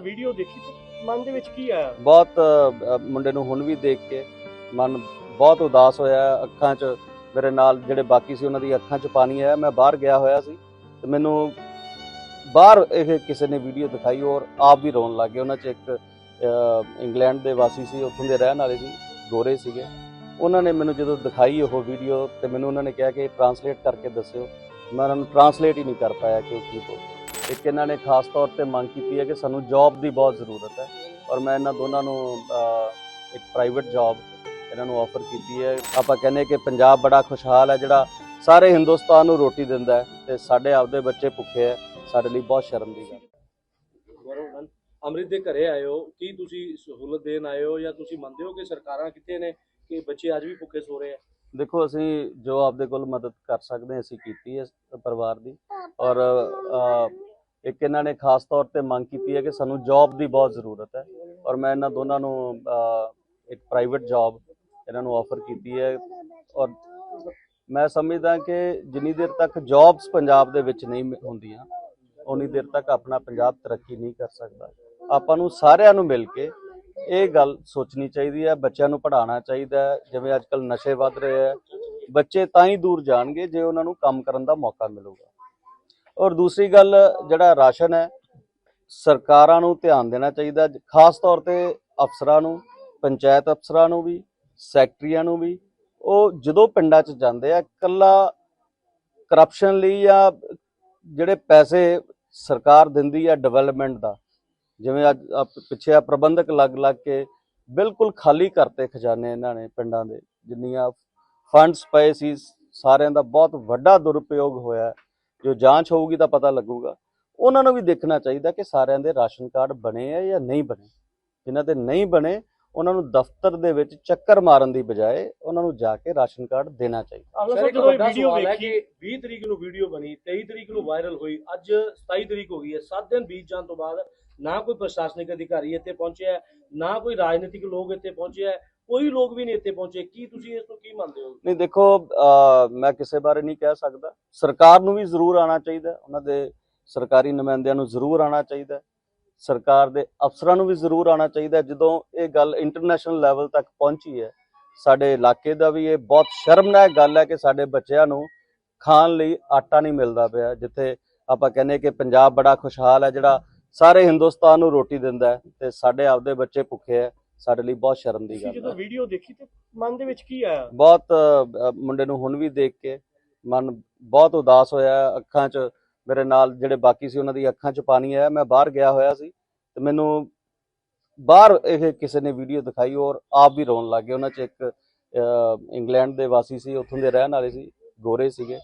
Video ਦੇਖੀ ਤੇ ਮਨ ਦੇ ਵਿੱਚ ਕੀ ਆਇਆ? ਬਹੁਤ ਅ, ਮੁੰਡੇ ਨੂੰ ਹੁਣ ਵੀ ਦੇਖ ਕੇ ਮਨ ਬਹੁਤ ਉਦਾਸ ਹੋਇਆ। ਅੱਖਾਂ 'ਚ ਮੇਰੇ ਨਾਲ ਜਿਹੜੇ ਬਾਕੀ ਸੀ ਉਹਨਾਂ ਦੀ ਅੱਖਾਂ 'ਚ ਪਾਣੀ ਆਇਆ। ਮੈਂ ਬਾਹਰ ਗਿਆ ਹੋਇਆ ਸੀ ਤੇ ਮੈਨੂੰ ਬਾਹਰ ਇਹ ਕਿਸੇ ਨੇ ਵੀਡੀਓ ਦਿਖਾਈ ਔਰ ਆਪ ਵੀ ਰੋਣ ਲੱਗ ਗਏ। ਉਹਨਾਂ 'ਚ ਇੱਕ ਅ, ਇੰਗਲੈਂਡ ਦੇ ਵਾਸੀ ਸੀ ਉੱਥੋਂ ਦੇ ਰਹਿਣ ਵਾਲੇ ਸੀ ਗੋਰੇ ਸੀਗੇ। ਉਹਨਾਂ ਨੇ ਮੈਨੂੰ ਜਦੋਂ ਦਿਖਾਈ ਉਹ ਵੀਡੀਓ ਤੇ ਮੈਨੂੰ ਉਹਨਾਂ ਨੇ ਕਿਹਾ ਕਿ ਟਰਾਂਸਲੇਟ ਕਰਕੇ ਦੱਸਿਓ। ਮੈਂ ਉਹਨਾਂ ਨੂੰ ਟਰਾਂਸਲੇਟ ਹੀ ਨਹੀਂ ਕਰ ਪਾਇਆ ਕਿ ਉਹ ਕੀ ਬੋਲ ਇੱਕ ਇਹਨਾਂ ਨੇ ਖਾਸ ਤੌਰ ਤੇ ਮੰਗ ਕੀਤੀ ਹੈ ਕਿ ਸਾਨੂੰ ਜੌਬ ਦੀ ਬਹੁਤ ਜ਼ਰੂਰਤ ਹੈ ਔਰ ਮੈਂ ਇਹਨਾਂ ਦੋਨਾਂ ਨੂੰ ਇੱਕ ਪ੍ਰਾਈਵੇਟ ਜੌਬ ਇਹਨਾਂ ਨੂੰ ਆਫਰ ਕੀਤੀ ਹੈ। ਆਪਾਂ ਕਹਿੰਦੇ ਕਿ ਪੰਜਾਬ ਬੜਾ ਖੁਸ਼ਹਾਲ ਹੈ ਜਿਹੜਾ ਸਾਰੇ ਹਿੰਦੁਸਤਾਨ ਨੂੰ ਰੋਟੀ ਦਿੰਦਾ ਹੈ ਤੇ ਸਾਡੇ ਆਪਦੇ ਬੱਚੇ ਭੁੱਖੇ ਹੈ ਸਾਡੇ ਲਈ ਬਹੁਤ ਸ਼ਰਮ ਦੀ ਗੱਲ ਅੰਮ੍ਰਿਤ ਦੇ ਘਰੇ ਆਏ ਹੋ ਕੀ ਤੁਸੀਂ ਸਹੂਲਤ ਦੇਣ ਆਏ ਹੋ ਜਾਂ ਤੁਸੀਂ ਮੰਨਦੇ ਹੋ ਕਿ ਸਰਕਾਰਾਂ ਕਿੱਥੇ ਨੇ ਕਿ ਬੱਚੇ ਅੱਜ ਵੀ ਭੁੱਖੇ ਸੋ ਰਹੇ ਆ? ਦੇਖੋ ਅਸੀਂ ਜੋ ਆਪਦੇ ਕੋਲ ਮਦਦ ਕਰ ਸਕਦੇ ਅਸੀਂ ਕੀਤੀ ਹੈ ਇਸ ਪਰਿਵਾਰ ਦੀ ਔਰ ਇੱਕ ਇਹਨਾਂ ਨੇ ਖਾਸ ਤੌਰ ਤੇ ਮੰਗ ਕੀਤੀ ਹੈ ਕਿ ਸਾਨੂੰ ਜੌਬ ਦੀ ਬਹੁਤ ਜ਼ਰੂਰਤ ਹੈ ਔਰ ਮੈਂ ਇਹਨਾਂ ਦੋਨਾਂ ਨੂੰ ਇੱਕ ਪ੍ਰਾਈਵੇਟ ਜੌਬ ਇਹਨਾਂ ਨੂੰ ਆਫਰ ਕੀਤੀ ਹੈ ਔਰ ਮੈਂ ਸਮਝਦਾ ਕਿ ਜਿੰਨੀ ਦੇਰ ਤੱਕ ਜੌਬਸ ਪੰਜਾਬ ਦੇ ਵਿੱਚ ਨਹੀਂ ਹੁੰਦੀਆਂ ਉਨੀ ਦੇਰ ਤੱਕ ਆਪਣਾ ਪੰਜਾਬ ਤਰੱਕੀ ਨਹੀਂ ਕਰ ਸਕਦਾ। ਆਪਾਂ ਨੂੰ ਸਾਰਿਆਂ ਨੂੰ ਮਿਲ ਕੇ ਇਹ ਗੱਲ ਸੋਚਣੀ ਚਾਹੀਦੀ ਹੈ, ਬੱਚਿਆਂ ਨੂੰ ਪੜ੍ਹਾਉਣਾ ਚਾਹੀਦਾ ਜਿਵੇਂ ਅੱਜ ਕੱਲ ਨਸ਼ੇ ਵੱਧ ਰਹੇ ਹੈ, ਬੱਚੇ ਤਾਂ ਹੀ ਦੂਰ ਜਾਣਗੇ ਜੇ ਉਹਨਾਂ ਨੂੰ ਕੰਮ ਕਰਨ ਦਾ ਮੌਕਾ ਮਿਲੂਗਾ। ਔਰ ਦੂਸਰੀ ਗੱਲ ਜਿਹੜਾ ਰਾਸ਼ਨ ਹੈ, ਸਰਕਾਰਾਂ ਨੂੰ ਧਿਆਨ ਦੇਣਾ ਚਾਹੀਦਾ, ਖਾਸ ਤੌਰ ਤੇ ਅਫਸਰਾਂ ਨੂੰ, ਪੰਚਾਇਤ ਅਫਸਰਾਂ ਨੂੰ ਵੀ, ਸੈਕਟਰੀਆਂ ਨੂੰ ਵੀ। ਉਹ ਜਦੋਂ ਪਿੰਡਾਂ 'ਚ ਜਾਂਦੇ ਆ ਕੱਲਾ ਕਰਪਸ਼ਨ ਲਈ ਜਾਂ ਜਿਹੜੇ ਪੈਸੇ ਸਰਕਾਰ ਦਿੰਦੀ ਆ ਡਿਵੈਲਪਮੈਂਟ ਦਾ, ਜਿਵੇਂ ਅੱਜ ਆਹ ਪਿੱਛੇ ਆ ਪ੍ਰਬੰਧਕ ਲੱਗ ਲੱਗ ਕੇ ਬਿਲਕੁਲ ਖਾਲੀ ਕਰਤੇ ਖਜ਼ਾਨੇ ਇਹਨਾਂ ਨੇ ਪਿੰਡਾਂ ਦੇ, ਜਿੰਨੀਆਂ ਫੰਡਸ ਪਏ ਸੀ, ਸਾਰਿਆਂ ਦਾ ਬਹੁਤ ਵੱਡਾ ਦੁਰਪਯੋਗ ਹੋਇਆ। ਜੋ ਜਾਂਚ ਹੋਊਗੀ ਤਾਂ ਪਤਾ ਲੱਗੂਗਾ। ਉਹਨਾਂ ਨੂੰ ਵੀ ਦੇਖਣਾ ਚਾਹੀਦਾ ਕਿ ਸਾਰਿਆਂ ਦੇ ਰਾਸ਼ਨ ਕਾਰਡ ਬਣੇ ਆ ਜਾਂ ਨਹੀਂ ਬਣੇ। ਜਿਨ੍ਹਾਂ ਦੇ ਨਹੀਂ ਬਣੇ ਉਹਨਾਂ ਨੂੰ ਦਫ਼ਤਰ ਦੇ ਵਿੱਚ ਚੱਕਰ ਮਾਰਨ ਦੀ ਬਜਾਏ ਉਹਨਾਂ ਨੂੰ ਜਾ ਕੇ ਰਾਸ਼ਨ ਕਾਰਡ ਦੇਣਾ ਚਾਹੀਦਾ। ਅਗਲਾ ਸਰ ਸਰ ਇੱਕ ਜਦੋਂ ਇਹ ਵੱਡਾ ਵੀਡੀਓ ਸਵਾਲ ਹੈ ਵੇਖੀ। ਕਿ 20 ਤਰੀਕ ਨੂੰ ਵੀਡੀਓ ਬਣੀ 23 ਤਰੀਕ ਨੂੰ ਵਾਇਰਲ ਹੋਈ ਅੱਜ 27 ਤਰੀਕ ਹੋ ਗਈ ਹੈ। 7 ਦਿਨ ਬੀਤ ਜਾਣ ਤੋਂ ਬਾਅਦ ਨਾ ਕੋਈ ਪ੍ਰਸ਼ਾਸਨਿਕ ਅਧਿਕਾਰੀ ਇੱਥੇ ਪਹੁੰਚਿਆ ਨਾ ਕੋਈ ਰਾਜਨੀਤਿਕ ਲੋਕ ਇੱਥੇ ਪਹੁੰਚਿਆ। ਕੋਈ ਲੋਕ ਵੀ ਨਹੀਂ ਇੱਥੇ ਪਹੁੰਚੇ। ਕੀ ਤੁਸੀਂ ਇਸ ਨੂੰ ਕੀ ਮੰਨਦੇ ਹੋ? ਨਹੀਂ, ਦੇਖੋ ਮੈਂ ਕਿਸੇ ਬਾਰੇ ਨਹੀਂ ਕਹਿ ਸਕਦਾ। ਸਰਕਾਰ ਨੂੰ ਵੀ ਜ਼ਰੂਰ ਆਉਣਾ ਚਾਹੀਦਾ। ਉਹਨਾਂ ਦੇ ਸਰਕਾਰੀ ਨੁਮਾਇੰਦਿਆਂ ਨੂੰ ਜ਼ਰੂਰ ਆਉਣਾ ਚਾਹੀਦਾ। ਸਰਕਾਰ ਦੇ ਅਫਸਰਾਂ ਨੂੰ ਵੀ ਜ਼ਰੂਰ ਆਉਣਾ ਚਾਹੀਦਾ। ਜਦੋਂ ਇਹ ਗੱਲ ਇੰਟਰਨੈਸ਼ਨਲ ਲੈਵਲ ਤੱਕ ਪਹੁੰਚੀ ਹੈ, ਸਾਡੇ ਇਲਾਕੇ ਦਾ ਵੀ ਇਹ ਬਹੁਤ ਸ਼ਰਮਨਾਕ ਗੱਲ ਹੈ ਕਿ ਸਾਡੇ ਬੱਚਿਆਂ ਨੂੰ ਖਾਣ ਲਈ ਆਟਾ ਨਹੀਂ ਮਿਲਦਾ ਪਿਆ। ਜਿੱਥੇ ਆਪਾਂ ਕਹਿੰਦੇ ਕਿ ਪੰਜਾਬ ਬੜਾ ਖੁਸ਼ਹਾਲ ਹੈ, ਜਿਹੜਾ ਸਾਰੇ ਹਿੰਦੁਸਤਾਨ ਨੂੰ ਰੋਟੀ ਦਿੰਦਾ ਹੈ ਤੇ ਸਾਡੇ ਆਪਦੇ ਬੱਚੇ ਭੁੱਖੇ ਹੈ। ਸਾਡੇ ਲਈ ਬਹੁਤ ਸ਼ਰਮ ਦੀ ਤੁਸੀਂ ਗੱਲ ਜਦੋਂ ਹੈ। ਵੀਡੀਓ ਦੇਖੀ ਤੇ ਮਨ ਦੇ ਵਿੱਚ ਕੀ ਆਇਆ? ਬਹੁਤ ਅ, ਮੁੰਡੇ ਨੂੰ ਹੁਣ ਵੀ ਦੇਖ ਕੇ ਮਨ ਬਹੁਤ ਉਦਾਸ ਹੋਇਆ। ਅੱਖਾਂ 'ਚ ਮੇਰੇ ਨਾਲ ਜਿਹੜੇ ਬਾਕੀ ਸੀ ਉਹਨਾਂ ਦੀ ਅੱਖਾਂ 'ਚ ਪਾਣੀ ਆਇਆ। ਮੈਂ ਬਾਹਰ ਗਿਆ ਹੋਇਆ ਸੀ ਤੇ ਮੈਨੂੰ ਬਾਹਰ ਇਹ ਕਿਸੇ ਨੇ ਵੀਡੀਓ ਦਿਖਾਈ ਔਰ ਆਪ ਵੀ ਰੋਣ ਲੱਗ ਗਏ। ਉਹਨਾਂ 'ਚ ਇੱਕ ਅ, ਇੰਗਲੈਂਡ ਦੇ ਵਾਸੀ ਸੀ ਉੱਥੋਂ ਦੇ ਰਹਿਣ ਵਾਲੇ ਸੀ ਗੋਰੇ ਸੀਗੇ।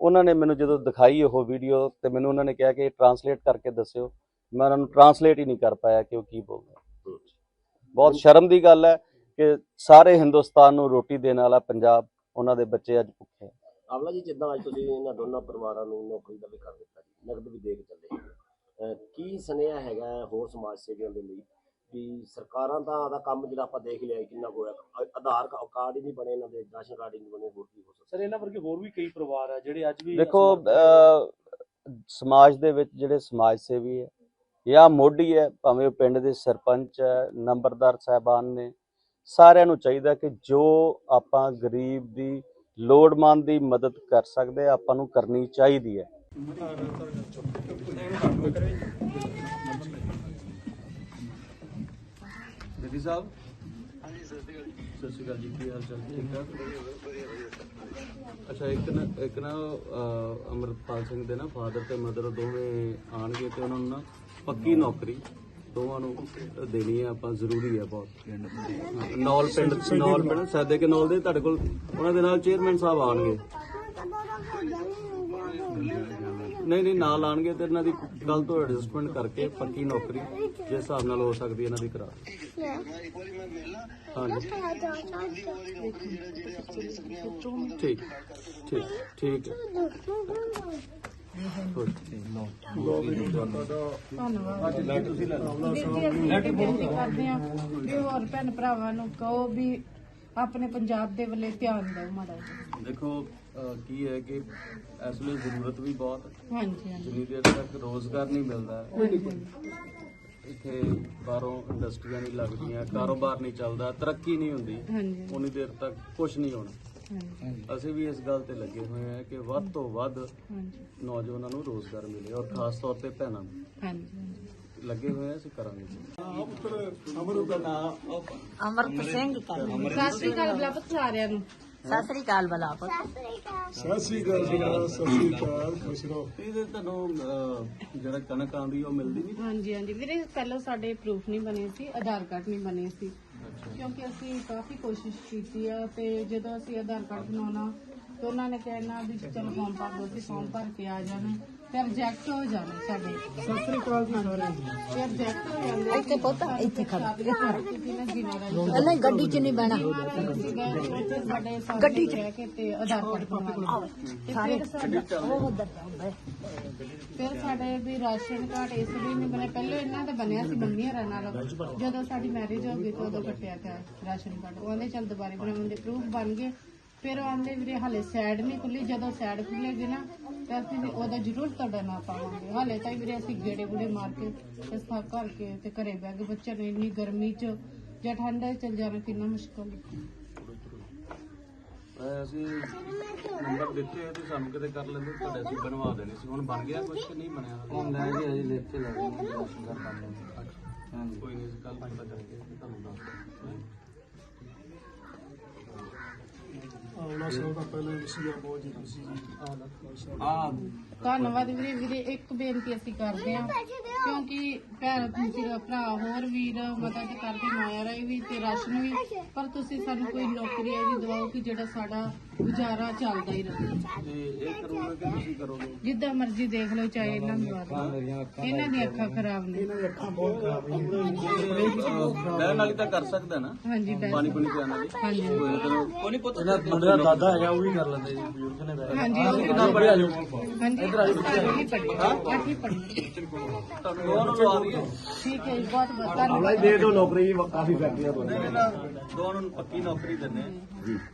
ਉਹਨਾਂ ਨੇ ਮੈਨੂੰ ਜਦੋਂ ਦਿਖਾਈ ਉਹ ਵੀਡੀਓ ਤੇ ਮੈਨੂੰ ਉਹਨਾਂ ਨੇ ਕਿਹਾ ਕਿ ਟਰਾਂਸਲੇਟ ਕਰਕੇ ਦੱਸਿਓ। ਮੈਂ ਉਹਨਾਂ ਨੂੰ ਟਰਾਂਸਲੇਟ ਹੀ ਨਹੀਂ ਕਰ ਪਾਇਆ ਕਿ ਉਹ ਕੀ ਬੋਲ ਰਹੇ ਬਹੁਤ ਸ਼ਰਮ ਦੀ ਗੱਲ ਹੈ ਕਿ ਸਾਰੇ ਹਿੰਦੁਸਤਾਨ ਨੂੰ ਰੋਟੀ ਦੇਣ ਵਾਲਾ ਪੰਜਾਬ ਉਹਨਾਂ ਦੇ ਬੱਚੇ ਅੱਜ ਭੁੱਖੇ ਹੈ ਆਵਲਾ ਜੀ ਜਿੱਦਾਂ ਅੱਜ ਤੁਸੀਂ ਇਹਨਾਂ ਦੋਨਾਂ ਪਰਿਵਾਰਾਂ ਨੂੰ ਨੌਕਰੀ ਦਾ ਵੀ ਕਰ ਦਿੱਤਾ ਜੀ ਨਗਦ ਵੀ ਦੇ ਕੇ ਚੱਲੇ ਕੀ ਸੁਨੇਹਾ ਹੈਗਾ ਹੋਰ ਸਮਾਜ ਸੇਵੀਆਂ ਦੇ ਲਈ ਵੀ ਸਰਕਾਰਾਂ ਦਾ ਦਾ ਕੰਮ ਜਿਹੜਾ ਆਪਾਂ ਦੇਖ ਲਿਆ ਕਿੰਨਾ ਹੋਇਆ। ਆਧਾਰ ਕਾਰਡ ਹੀ ਨਹੀਂ ਬਣੇ ਇਹਨਾਂ ਦੇ ਰਾਸ਼ਨ ਕਾਰਡ ਹੀ ਨਹੀਂ ਬਣੇ ਹੋਰ ਕੀ ਹੋ ਸਕਦਾ। ਸਰ ਇਹਨਾਂ ਵਰਗੇ ਹੋਰ ਵੀ ਕਈ ਪਰਿਵਾਰ ਆ ਜਿਹੜੇ ਅੱਜ ਵੀ ਦੇਖੋ ਸਮਾਜ ਦੇ ਵਿੱਚ ਜਿਹੜੇ ਸਮਾਜ ਸੇਵੀ ਹੈ ਜਾਂ ਮੋਢੀ ਹੈ ਭਾਵੇਂ ਉਹ ਪਿੰਡ ਦੇ ਸਰਪੰਚ ਹੈ ਨੰਬਰਦਾਰ ਸਾਹਿਬਾਨ ਨੇ ਸਾਰਿਆਂ ਨੂੰ ਚਾਹੀਦਾ ਕਿ ਜੋ ਆਪਾਂ ਗਰੀਬ ਦੀ ਲੋੜਵੰਦ ਦੀ ਮਦਦ ਕਰ ਸਕਦੇ ਆਪਾਂ ਨੂੰ ਕਰਨੀ ਚਾਹੀਦੀ ਹੈ। ਬੇਦੀ ਸਾਹਿਬ? ਹਾਂਜੀ ਸਤਿ ਸ਼੍ਰੀ ਅਕਾਲ ਜੀ। ਕੀ ਹਾਲ ਚਾਲ? ਠੀਕ ਠਾਕ? ਅੱਛਾ ਇੱਕ ਨਾ ਇੱਕ ਨਾ ਅਹ, ਅੰਮ੍ਰਿਤਪਾਲ ਸਿੰਘ ਦੇ ਨਾ ਫਾਦਰ ਤੇ ਮਦਰ ਦੋਵੇਂ ਆਣਗੇ ਤੇ ਉਹਨਾਂ ਨੂੰ ਨਾ ਪੱਕੀ ਨੌਕਰੀ, ਦੋਵਾਂ ਨੂੰ ਦੇਣੀ ਹੈ ਆਪਾਂ ਜ਼ਰੂਰੀ ਹੈ ਬਹੁਤ। ਨੌਲ ਪਿੰਡ ਨੌਲ ਪਿੰਡ ਸਾਦੇ ਕੇ ਨੌਲ ਦੇ, ਤੁਹਾਡੇ ਕੋਲ ਉਹਨਾਂ ਦੇ ਨਾਲ ਚੇਅਰਮੈਨ ਸਾਹਿਬ ਆਣਗੇ ਨਹੀਂ ਨਹੀਂ, ਨਾਲ ਆਣਗੇ ਤੇ ਇਹਨਾਂ ਦੀ ਗੱਲ ਤੋਂ ਐਡਜਸਟਮੈਂਟ ਕਰਕੇ ਪੱਕੀ ਨੌਕਰੀ, ਜਿਸ ਹਿਸਾਬ ਨਾਲ ਹੋ ਸਕਦੀ ਇਹਨਾਂ ਦੀ ਕਰਾ। ਹਾਂਜੀ। ਠੀਕ ਠੀਕ ਠੀਕ। ਹੈ ਵੀਰ ਜੀ ਅਸੀਂ ਇਹ ਬੇਨਤੀ ਕਰਦੇ ਹਾਂ ਵੀ ਹੋਰ ਭੈਣ ਭਰਾਵਾਂ ਨੂੰ ਕਹੋ ਵੀ ਆਪਣੇ ਪੰਜਾਬ ਦੇ ਵੱਲੇ ਧਿਆਨ ਦਿਓ ਮਾੜਾ ਜਿਹਾ। ਦੇਖੋ ਅਹ ਕੀ ਹੈ ਕਿ ਇਸ ਲਈ ਜ਼ਰੂਰਤ ਵੀ ਬਹੁਤ। ਹੈ ਹਾਂਜੀ ਹਾਂਜੀ। ਜਿੰਨੀ ਦੇਰ ਤੱਕ ਰੋਜ਼ਗਾਰ ਨਹੀਂ ਮਿਲਦਾ। ਇੱਥੇ ਬਾਹਰੋਂ ਇੰਡਸਟਰੀਆਂ ਨਹੀਂ ਲੱਗਦੀਆਂ ਕਾਰੋਬਾਰ ਨਹੀਂ ਚੱਲਦਾ ਤਰੱਕੀ ਨਹੀਂ ਹੁੰਦੀ। ਹਾਂਜੀ। ਉਨੀ ਦੇਰ ਤੱਕ ਕੁਝ ਨਹੀਂ ਹੋਣਾ। ਅਸੀਂ ਵੀ ਇਸ ਗੱਲ ਤੇ ਲੱਗੇ ਹੋਏ ਹਾਂ ਕਿ ਵੱਧ ਤੋਂ ਵੱਧ ਹਾਂਜੀ। ਨੌਜਵਾਨਾਂ ਨੂੰ ਰੋਜ਼ਗਾਰ ਮਿਲੇ ਔਰ ਖਾਸ ਤੌਰ ਤੇ ਭੈਣਾਂ ਨੂੰ। ਹਾਂਜੀ ਲੱਗੇ ਹੋਏ ਹਾਂ ਅਸੀਂ ਕਰਾਂਗੇ। ਅਮਰਤ ਸਿੰਘ। ਕਰ ਸਤਿ ਸ਼੍ਰੀ ਅਕਾਲ ਬਲਾਪਤ ਸਾਰਿਆਂ ਨੂੰ। ਸਤਿ ਸ੍ਰੀ ਅਕਾਲ ਬਲਾਪਤ ਸਤਿ ਸ੍ਰੀ ਅਕਾਲ। ਸਤਿ ਸ੍ਰੀ ਅਕਾਲ ਖੁਸ਼ ਰਹੋ। ਇਹਦੇ ਤੁਹਾਨੂੰ ਜਿਹੜਾ ਕਣਕ ਆਉਂਦੀ ਉਹ ਮਿਲਦੀ ਨਹੀਂ ਹਾਂਜੀ ਹਾਂਜੀ। ਵੀਰੇ ਪਹਿਲਾਂ ਸਾਡੇ ਪ੍ਰੂਫ ਨਹੀਂ ਬਣੇ ਸੀ ਆਧਾਰ ਕਾਰਡ ਨਹੀਂ ਬਣੇ ਸੀ। ਕਿਉਂਕਿ ਅਸੀਂ ਕਾਫੀ ਕੋਸ਼ਿਸ਼ ਕੀਤੀ ਆ ਤੇ ਜਦੋਂ ਅਸੀਂ ਆਧਾਰ ਕਾਰਡ ਬਣਾਉਣਾ, ਤੇ ਉਹਨਾਂ ਨੇ ਕਹਿਣਾ ਵੀ ਚਲੋ ਫਾਰਮ ਭਰ ਦਿਓ, ਅਸੀਂ ਫਾਰਮ ਭਰ ਕੇ ਆ ਜਾਣਾ। ਤੇ ਰਿਜੈਕਟ ਹੋ ਜਾਣੇ ਸਾਡੇ। ਸਤਿ ਸ੍ਰੀ ਅਕਾਲ ਜੀ ਸਾਰਿਆਂ ਨੂੰ ਤੇ ਰਿਜੈਕਟ ਹੋ ਜਾਂਦੇ ਇੱਥੇ ਪੁੱਤ ਇੱਥੇ ਖੜ ਨਹੀਂ ਗੱਡੀ 'ਚ ਨਹੀਂ ਬਹਿਣਾ। ਸਾਡੇ ਗੱਡੀ ਚ ਰਹਿ ਕੇ ਤੇ ਆਧਾਰ ਕਾਰਡ ਬਣਵਾ ਸਾਰੇ ਉਹ ਉਧਰ ਜਾਉਂਦਾ ਫਿਰ ਸਾਡੇ ਵੀ ਰਾਸ਼ਨ ਕਾਰਡ ਇਸ ਲਈ ਨਹੀਂ ਬਣਿਆ। ਪਹਿਲਾਂ ਇਹਨਾਂ ਦਾ ਬਣਿਆ ਸੀ ਮੰਮੀ ਹਰਾਂ ਨਾਲ। ਜਦੋਂ ਸਾਡੀ ਮੈਰਿਜ ਹੋ ਗਈ ਤਾਂ ਉਦੋਂ ਕੱਟਿਆ ਗਿਆ ਰਾਸ਼ਨ ਕਾਰਡ। ਉਹ ਆਂਦੇ ਚੱਲ ਦੁਬਾਰੇ ਬਣਾਉਣ ਦੇ ਪ੍ਰੂਫ ਬਣ ਗਏ। ਫਿਰ ਆਂਦੇ ਵੀਰੇ ਹਾਲੇ ਸਾਈਡ ਨਹੀਂ ਖੁੱਲੀ ਜਦੋਂ ਸਾਈਡ ਖੁੱਲੇਗੀ ਨਾ ਤਾਂ ਅਸੀਂ ਵੀ ਉਹਦਾ ਜ਼ਰੂਰ ਤੁਹਾਡਾ ਨਾਂ ਪਾਵਾਂਗੇ। ਹਾਲੇ ਤਾਂ ਵੀਰੇ ਅਸੀਂ ਗੇੜੇ ਗੁੜੇ ਮਾਰ ਕੇ ਤੇ ਸਥਾ ਕਰਕੇ ਤੇ ਘਰੇ ਬਹਿ ਗਏ ਬੱਚੇ ਨੂੰ ਇੰਨੀ ਗਰਮੀ 'ਚ ਜਾਂ ਠੰਡਾ 'ਚ ਚਲ ਜਾਣਾ ਕਿੰਨਾ ਮੁਸ਼ਕਲ। ਹੈ ਅਹ, ਅਸੀਂ ਨੰਬਰ ਦਿੱਤੇ ਹੋਏ ਤੇ ਸਾਨੂੰ ਕਿਤੇ ਕਰ ਲੈਂਦੇ ਤੁਹਾਡੇ ਅਸੀਂ ਬਣਵਾ ਦੇਣੇ ਸੀ। ਹੁਣ ਬਣ ਗਿਆ ਕੁਝ ਕਿ ਨਹੀਂ ਬਣਿਆ? ਹੁਣ ਲੈ ਜੀ ਅਜੇ ਲਿਖ ਕੇ ਲੈ ਗਏ ਬਣ ਜਾਣਾ ਕੋਈ ਨਹੀਂ ਕੱਲ ਪਤਾ ਕਰਾਂਗੇ ਤੁਹਾਨੂੰ ਦੱਸ ਪਹਿਲੇ ਬਹੁਤ ਸੀ ਜੀ। ਆ ਧੰਨਵਾਦ ਵੀਰੇ ਵੀਰੇ ਇੱਕ ਬੇਨਤੀ ਅਸੀਂ ਕਰਦੇ ਹਾਂ ਕਿਉਂਕਿ ਭੈਣ ਤੁਸੀਂ ਭਰਾ ਹੋਰ ਵੀਰ ਮਦਦ ਕਰਦੇ ਮਾਇਆ ਰਾਈ ਵੀ ਤੇ ਰਾਸ਼ਨ ਵੀ ਪਰ ਤੁਸੀਂ ਸਾਨੂੰ ਕੋਈ ਨੌਕਰੀ ਇਹ ਵੀ ਦਿਵਾਓ ਕਿ ਜਿਹੜਾ ਸਾਡਾ ਗੁਜ਼ਾਰਾ ਚੱਲਦਾ ਹੀ ਰਹੇ ਤੇ ਇਹ ਕਰੋਗੇ ਕਿ ਤੁਸੀਂ ਕਰੋਗੇ? ਜਿੱਦਾਂ ਮਰਜ਼ੀ ਦੇਖ ਲਓ ਚਾਹੇ ਇਹਨਾਂ ਨੂੰ ਦਵਾ ਦਿਓ ਇਹਨਾਂ ਦੀਆਂ ਅੱਖਾਂ ਖਰਾਬ ਨੇ। ਮੈਂ ਨਾਲ ਤਾਂ ਕਰ ਸਕਦਾ ਨਾ। ਹਾਂਜੀ ਪਾਣੀ ਪੁਣੀ ਪਿਆਣਾ ਜੀ ਹਾਂਜੀ। ਕੋਈ ਨਹੀਂ ਪੁੱਤ ਮੁੰਡੇ ਦਾ ਦਾਦਾ ਹੈਗਾ ਉਹ ਵੀ ਕਰ ਲੈਂਦੇ ਜੀ ਬਜ਼ੁਰਗ ਨੇ ਬੈਠ ਹਾਂਜੀ ਉਹ ਕਿੰਨਾ ਪੜਿਆ ਜੋ? ਹਾਂਜੀ ਅੱਠੀ ਪੜ੍ਹੀ ਅੱਠੀ ਪੜ੍ਹੀ। ਤੁਹਾਨੂੰ ਨੂੰ ਦਈਏ ਠੀਕ ਹੈ ਬਹੁਤ ਬਹੁਤ ਧੰਨਵਾਦ। ਦੇ ਦਿਓ ਨੌਕਰੀ ਕਾਫੀ ਫੈਕਟਰੀਆਂ ਤੋਂ ਦੋਵਾਂ ਨੂੰ ਪੱਕੀ ਨੌਕਰੀ ਦਿੰਨੇ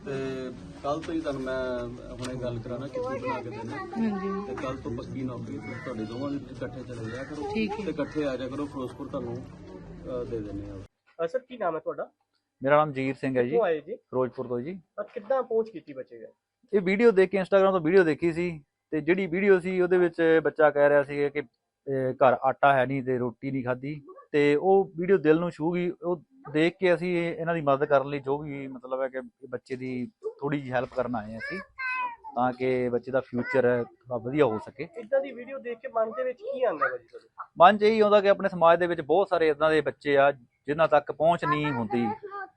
ਤੇ ਕੱਲ ਤੋਂ ਹੀ ਤੁਹਾਨੂੰ ਮੈਂ ਹੁਣੇ ਗੱਲ ਕਰਾਣਾ ਕਿੱਥੇ ਬਣਾ ਕੇ ਦੇਣਾ ਹਾਂਜੀ। ਤੇ ਕੱਲ ਤੋਂ ਪੱਕੀ ਨੌਕਰੀ ਤੇ ਤੁਹਾਡੇ ਦੋਵਾਂ ਦੀ ਇਕੱਠੇ ਚਲੇ ਜਾਇਆ ਕਰੋ ਠੀਕ ਹੈ। ਤੇ ਇਕੱਠੇ ਆ ਜਾਇਆ ਕਰੋ ਫਿਰੋਜ਼ਪੁਰ ਤੁਹਾਨੂੰ ਦੇ ਦਿੰਨੇ ਆ ਸਰ ਕੀ ਨਾਮ ਹੈ ਤੁਹਾਡਾ? ਮੇਰਾ ਨਾਮ ਜੀਰ ਸਿੰਘ ਹੈ ਜੀ। ਕਿਉਂ ਆਏ ਜੀ? ਫਿਰੋਜ਼ਪੁਰ ਤੋਂ ਜੀ। ਅੱਜ ਕਿੱਦਾਂ ਪਹੁੰਚ ਕੀਤੀ ਬੱਚੇ ਗਏ ਇਹ ਵੀਡੀਓ ਦੇਖ ਕੇ ਇੰਸਟਾਗ੍ਰam ਤੋਂ ਵੀਡੀਓ ਦੇਖੀ ਸੀ ਤੇ ਜਿਹੜੀ ਵੀਡੀਓ ਸੀ ਉਹਦੇ ਵਿੱਚ ਬੱਚਾ ਕਹਿ ਰਿਹਾ ਸੀ ਕਿ ਅਹ, ਘਰ ਆਟਾ ਹੈ ਨਹੀਂ ਤੇ ਰੋਟੀ ਨਹੀਂ ਖਾਧੀ ਤੇ ਉਹ ਵੀਡੀਓ ਦਿਲ ਨੂੰ ਛੂ ਗਈ। ਉਹ ਦੇਖ ਕੇ ਅਸੀਂ ਇਹ- ਇਹਨਾਂ ਦੀ ਮਦਦ ਕਰਨ ਲਈ ਜੋ ਵੀ ਮਤਲਬ ਹੈ ਕਿ ਬੱਚੇ ਦੀ ਥੋੜੀ ਜਿਹੀ ਹੈਲਪ ਕਰਨ ਆਏ ਹਾਂ ਅਸੀਂ ਤਾਂ ਕਿ ਬੱਚੇ ਦਾ ਫਿਊਚਰ ਥੋੜਾ ਵਧੀਆ ਹੋ ਸਕੇ। ਇਦਾਂ ਦੀ ਵੀਡੀਓ ਦੇਖ ਕੇ ਮਨ ਦੇ ਵਿੱਚ ਕੀ ਆਉਂਦਾ ਹੈ ਜੀ ਮਨ 'ਚ ਇਹੀ ਆਉਂਦਾ ਕਿ ਆਪਣੇ ਸਮਾਜ ਦੇ ਵਿੱਚ ਬਹੁਤ ਸਾਰੇ ਇਦਾਂ ਦੇ ਬੱਚੇ ਆ ਜਿਨ੍ਹਾਂ ਤੱਕ ਪਹੁੰਚ ਨਹੀਂ ਹੁੰਦੀ।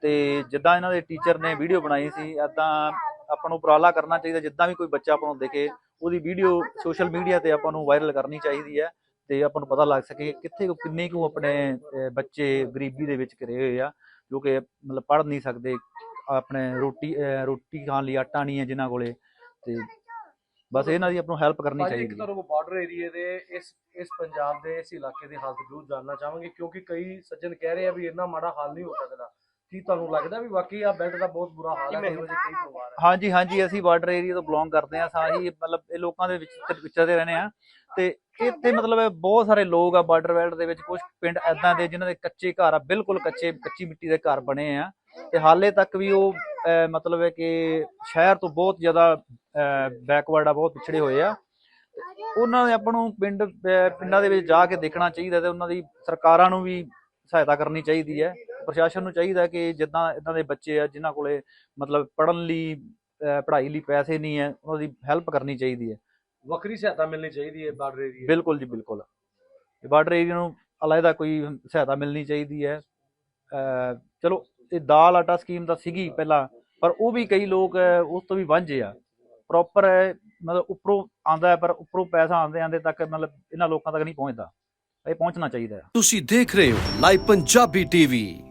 ਤੇ ਜਿੱਦਾਂ ਇਹਨਾਂ ਦੇ ਟੀਚਰ ਨੇ ਵੀਡੀਓ ਬਣਾਈ ਸੀ ਇਦਾਂ ਆਪਾਂ ਨੂੰ ਉਪਰਾਲਾ ਕਰਨਾ ਚਾਹੀਦਾ ਜਿੱਦਾਂ ਵੀ ਕੋਈ ਬੱਚਾ ਆਪਾਂ ਨੂੰ ਦੇਖੇ ਉਹਦੀ ਵੀਡੀਓ ਸੋਸ਼ਲ ਮੀਡੀਆ ਤੇ ਆਪਾਂ ਨੂੰ ਵਾਇਰਲ ਕਰਨੀ ਚਾਹੀਦੀ ਹੈ। ਤੇ ਆਪਾਂ ਨੂੰ ਪਤਾ ਲੱਗ ਸਕੇ ਕਿੱਥੇ ਕੁ- ਕਿੰਨੇ ਕੁ ਆਪਣੇ ਅਹ, ਬੱਚੇ ਗਰੀਬੀ ਦੇ ਵਿੱਚ ਘਿਰੇ ਹੋਏ ਆ ਜੋ ਕਿ ਮਤਲਬ ਪੜ੍ਹ ਨਹੀਂ ਸਕਦੇ ਆਪਣੇ ਰੋਟੀ ਅਹ, ਰੋਟੀ ਖਾਣ ਲਈ ਆਟਾ ਨਹੀਂ ਹੈ ਜਿਨ੍ਹਾਂ ਕੋਲੇ ਤੇ ਬਸ ਇਹਨਾਂ ਦੀ ਆਪਾਂ ਨੂੰ ਹੈਲਪ ਕਰਨੀ ਅੱਜ ਇੱਕ ਚਾਹੀਦੀ ਹੈ। ਤੁਹਾਨੂੰ ਬਾਰਡਰ ਏਰੀਏ ਦੇ ਇਸ ਇਸ ਪੰਜਾਬ ਦੇ ਇਸ ਇਲਾਕੇ ਦੀ ਹਾਲਤ ਜ਼ਰੂਰ ਜਾਨਣਾ ਚਾਹਾਂਗੇ ਕਿਉਂਕਿ ਕਈ ਸੱਜਣ ਕਹਿ ਰਹੇ ਆ ਵੀ ਇੰਨਾ ਮਾੜਾ ਹਾਲ ਨਹੀਂ ਹੋ ਸਕਦਾ। ਕੀ ਤੁਹਾਨੂੰ ਲੱਗਦਾ ਵੀ ਵਾਕਈ ਆ ਬੈਲਟ ਦਾ ਬਹੁਤ ਬੁਰਾ ਹਾਲ ਹੈ ਇਹੋ ਜਿਹੇ ਕਈ ਪਰਿਵਾਰ ਹੈ ਹਾਂਜੀ ਹਾਂਜੀ ਅਸੀਂ ਬਾਰਡਰ ਏਰੀਆ ਤੋਂ ਬਿਲੋਂਗ ਕਰਦੇ ਆ ਸਾਰੀ ਮਤਲਬ ਇਹ ਲੋਕਾਂ ਦੇ ਵਿੱਚ ਵਿਚ- ਵਿਚਰਦੇ ਰਹਿੰਦੇ ਆ ਤੇ ਇੱਥੇ ਮਤਲਬ ਬਹੁਤ ਸਾਰੇ ਲੋਕ ਆ ਬਾਰਡਰ ਬੈਲਟ ਦੇ ਵਿੱਚ ਕੁਝ ਪਿੰਡ ਐਦਾਂ ਦੇ ਜਿਨ੍ਹਾਂ ਦੇ ਕੱਚੇ ਘਰ ਆ ਬਿਲਕੁਲ ਕੱਚੇ ਕੱਚੀ ਮਿੱਟੀ ਦੇ ਘਰ ਬਣੇ ਆ। ਤੇ ਹਾਲੇ ਤੱਕ ਵੀ ਉਹ ਮਤਲਬ ਹੈ ਕਿ ਸ਼ਹਿਰ ਤੋਂ ਬਹੁਤ ਜ਼ਿਆਦਾ ਬੈਕਵਰਡ ਆ ਬਹੁਤ ਪਿਛੜੇ ਹੋਏ ਆ। ਉਹਨਾਂ ਦੇ ਆਪਾਂ ਨੂੰ ਪਿੰਡ ਪਿੰਡਾਂ ਦੇ ਵਿੱਚ ਜਾ ਕੇ ਦੇਖਣਾ ਚਾਹੀਦਾ ਤੇ ਉਹਨਾਂ ਦੀ ਸਰਕਾਰਾਂ ਨੂੰ ਵੀ ਸਹਾਇਤਾ ਕਰਨੀ ਚਾਹੀਦੀ ਹੈ। ਪ੍ਰਸ਼ਾਸਨ ਨੂੰ ਚਾਹੀਦਾ ਕਿ ਜਿੱਦਾਂ ਇਦਾਂ ਦੇ ਬੱਚੇ ਆ ਜਿਨ੍ਹਾਂ ਕੋਲੇ ਮਤਲਬ ਪੜਨ ਲਈ ਪੜ੍ਹਾਈ ਲਈ ਪੈਸੇ ਨਹੀਂ ਹੈ ਉਹਨਾਂ ਦੀ ਹੈਲਪ ਕਰਨੀ ਚਾਹੀਦੀ ਹੈ। ਵੱਖਰੀ ਸਹਾਇਤਾ ਮਿਲਣੀ ਚਾਹੀਦੀ ਹੈ ਬਾਰਡਰ ਏਰੀਏ ਬਿਲਕੁਲ ਜੀ ਬਿਲਕੁਲ। ਬਾਰਡਰ ਏਰੀਆ ਨੂੰ ਅਲਾਇਦਾ ਕੋਈ ਸਹਾਇਤਾ ਮਿਲਣੀ ਚਾਹੀਦੀ ਹੈ। ਚਲੋ ਇਹ ਦਾਲ ਆਟਾ ਸਕੀਮ ਤਾਂ ਸੀਗੀ ਪਹਿਲਾਂ ਪਰ ਉਹ ਵੀ ਕਈ ਲੋਕ ਉਸ ਤੋਂ ਵੀ ਵਾਂਝੇ ਆ। ਪ੍ਰੋਪਰ ਮਤਲਬ ਉੱਪਰੋਂ ਆਂਦਾ ਹੈ ਪਰ ਉੱਪਰੋਂ ਪੈਸਾ ਆਂਦੇ ਆਂਦੇ ਤੱਕ ਮਤਲਬ ਇਹਨਾਂ ਲੋਕਾਂ ਤੱਕ ਨਹੀਂ ਪਹੁੰਚਦਾ। ਇਹ ਪਹੁੰਚਣਾ ਚਾਹੀਦਾ ਤੁਸੀਂ ਦੇਖ ਰਹੇ ਹੋ ਲਾਈਵ ਪੰਜਾਬੀ ਟੀਵੀ।